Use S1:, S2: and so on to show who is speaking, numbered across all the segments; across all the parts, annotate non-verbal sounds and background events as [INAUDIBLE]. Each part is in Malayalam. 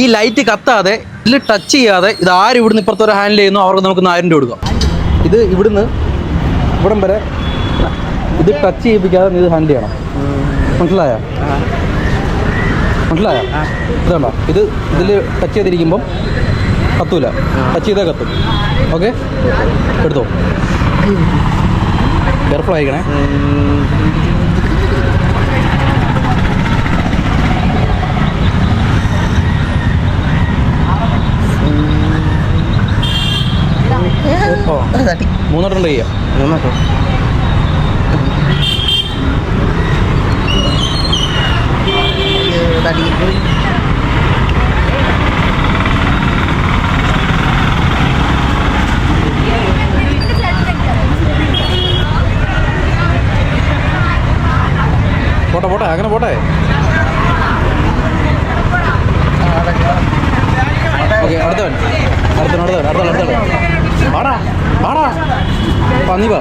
S1: ഈ ലൈറ്റ് കത്താതെ ഇതിൽ ടച്ച് ചെയ്യാതെ ഇത് ആര് ഇവിടുന്ന് ഇപ്പുറത്തെ ഒരു ഹാൻഡിൽ ചെയ്യുന്നു അവർക്ക് നമുക്ക് ആയിരം രൂപ കൊടുക്കാം. ഇത് ഇവിടുന്ന് ഇവിടം വരെ ഇത് ടച്ച് ചെയ്യിപ്പിക്കാതെ ഇത് ഹാൻഡിൽ ചെയ്യണം. മനസ്സിലായോ? മനസ്സിലായോ? ഇതാണോ ഇത് ഇതിൽ ടച്ച് ചെയ്തിരിക്കുമ്പം കത്തൂല. ടച്ച് ചെയ്താൽ കത്തും. ഓക്കെ എടുത്തോ? കെയർഫുൾ ആയിക്കണേ ഓ മൂന്നോട്ട് ട്രൈ ചെയ്യാം പോട്ടെ പോട്ടെ അങ്ങനെ പോട്ടെ. ഓക്കെ അടുത്തവൻ അടുത്തവൻ. അടുത്തവൻ അടുത്തവൻ അടുത്തവൻ. വാടാ വാടാ. പന്നി വാ.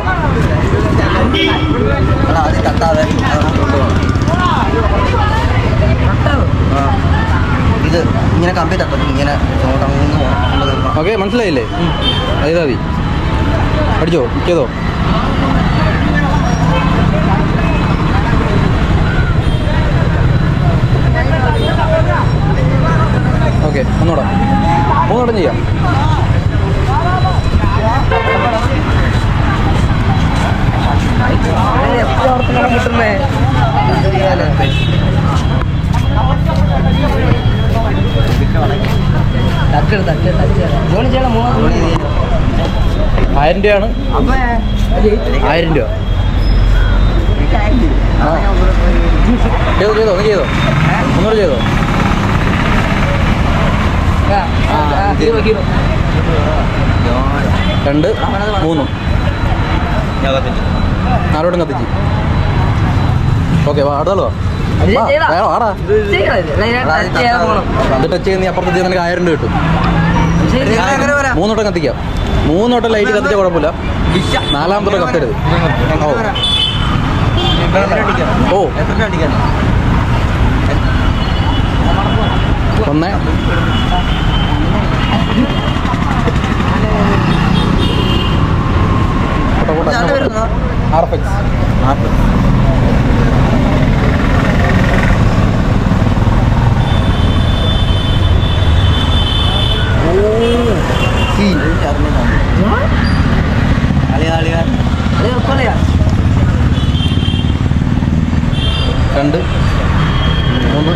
S2: ഇത് ഇങ്ങനെ കമ്പി തട്ടും ഇങ്ങനെ
S1: ഓക്കെ മനസ്സിലായില്ലേ? ചെയ്താൽ മതി. അടിച്ചോ ചെയ്തോ ഓക്കെ ഒന്നുകൂടെ മൂന്നോട്ടം ചെയ്യാം.
S2: കിട്ടുന്നേ ചെയ്യണം മൂന്ന്
S1: ആയിരം രൂപയാണ്. ആയിരം രൂപ. ചെയ്തോ ചെയ്തോ? ഒന്ന് ചെയ്തോ? ഒന്നുകൂടെ ചെയ്തോ രണ്ട് മൂന്നും. നാലോട്ടും കത്തിച്ച് ഓക്കെ വാ അടുത്തല്ലോ വാടാ. അത് ടച്ച് ചെയ്യുന്ന അപ്പുറത്ത് ചെയ്ത് നിനക്ക് ആയിരം രൂപ കിട്ടും. മൂന്നോട്ടം കത്തിക്കാം. മൂന്നോട്ടം ലൈറ്റ് കത്തിച്ച കുഴപ്പമില്ല. നാലാമത്തോട്ടം കത്തരുത് ഓ. ഓ. ഒന്ന് പോട്ടെ, പോട്ടെ, അങ്ങനെ പോട്ടെ. RFX. രണ്ട്. മൂന്ന്.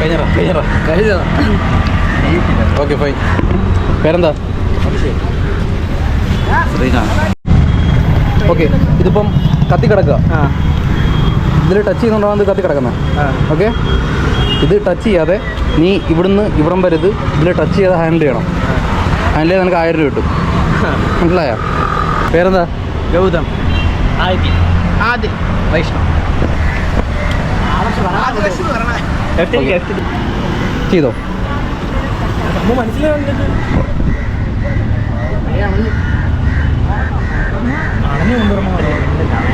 S1: കഴിഞ്ഞറ കഴിഞ്ഞറ. ഓക്കെ ഫൈൻ [LAUGHS] പേരെന്താ? ഓക്കെ ഇതിപ്പം കത്തി കിടക്കുക. ഇതിൽ ടച്ച് ചെയ്യുന്നുണ്ടോ ഇത് കത്തി കിടക്കുന്നത്? ഓക്കെ ഇത് ടച്ച് ചെയ്യാതെ നീ ഇവിടുന്ന് ഇവിടം വരെ ഇത് ഇതിൽ ടച്ച് ചെയ്ത് ഹാൻഡിൽ ചെയ്യണം. ഹാൻഡിൽ ചെയ്ത് നിനക്ക് ആയിരം രൂപ കിട്ടും. മനസ്സിലായോ? പേരെന്താ?
S3: ഗൗതം. വൈഷ്ണവ്.
S1: ചെയ്തോ അടുത്ത അടുത്ത വാ വാടാ
S2: ഞാൻ തൊടുമ്പോഴേ കത്തു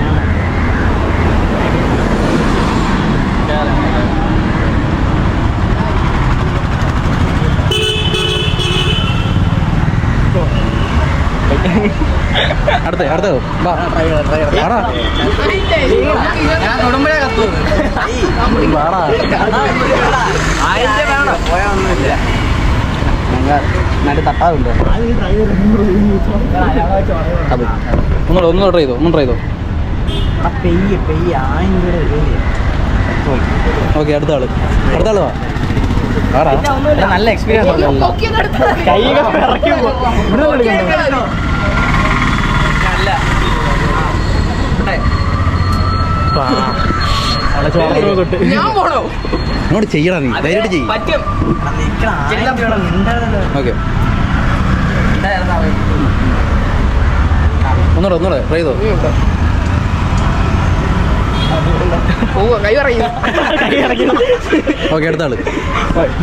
S1: വാടാ
S2: പോയാ ഒന്നുമില്ല ഞങ്ങൾ അടുത്ത. തട്ടാറുണ്ട്
S1: അത് ഒന്നുകൂടെ ഒന്നുകൂടെ ട്രൈ ചെയ്തോ ഒന്ന് ട്രൈ ചെയ്തോ. ഓക്കെ അടുത്ത ആൾ. അടുത്ത ആൾ വാ.
S2: നല്ല എക്സ്പീരിയൻസ്
S1: അങ്ങോട്ട് ചെയ്യണം നീ. ധൈര്യമായിട്ട് ചെയ്യും.
S3: പറ്റും.
S1: ഓക്കെ. ട്രൈ ചെയ്തോ?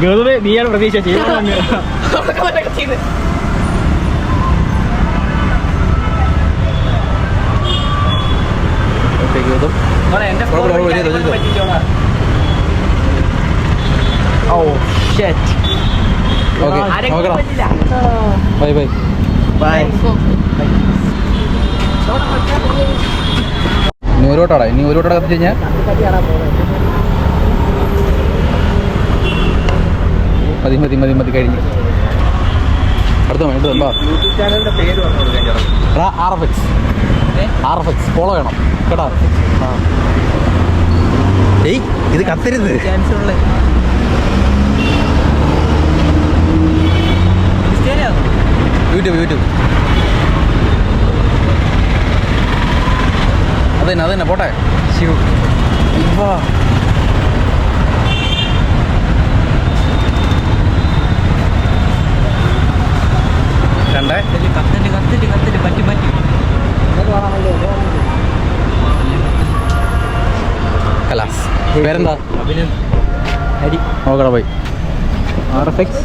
S3: ഗൗതമേ നീയാണ് പ്രതീക്ഷ. ചെയ്യാൻ
S1: ചെയ്തോ.
S2: ഓ shit
S1: okay bye bye.
S2: Bye.
S1: ഇനി ഒരു വട്ടം ഇനി ഒരു വട്ടം കത്തിച്ച് കഴിഞ്ഞാൽ മതി മതി മതി മതി കഴിഞ്ഞ് അടുത്ത മതി അടുത്ത എന്താ
S3: യൂട്യൂബ് ചാനലിന്റെ പേര് പറഞ്ഞു കൊടുക്കാൻ ചേട്ടാ
S1: R F X R F X follow ചെയ്യണം. കേട്ടാ? ആ. ഏയ് ഇത് കത്തരുത്. യൂട്യൂബ് യൂട്യൂബ് അത് തന്നെ അത് തന്നെ പോട്ടെ. ശിവ ഇവാ രണ്ട്
S2: കത്തൽ കത്തൽ കത്തൽ പറ്റി പറ്റി.
S1: കലാസ്. പേരെന്താ?
S2: അഭിനന്ദ്. ഹരി
S1: നോക്കടാ പോയി.
S2: R F X.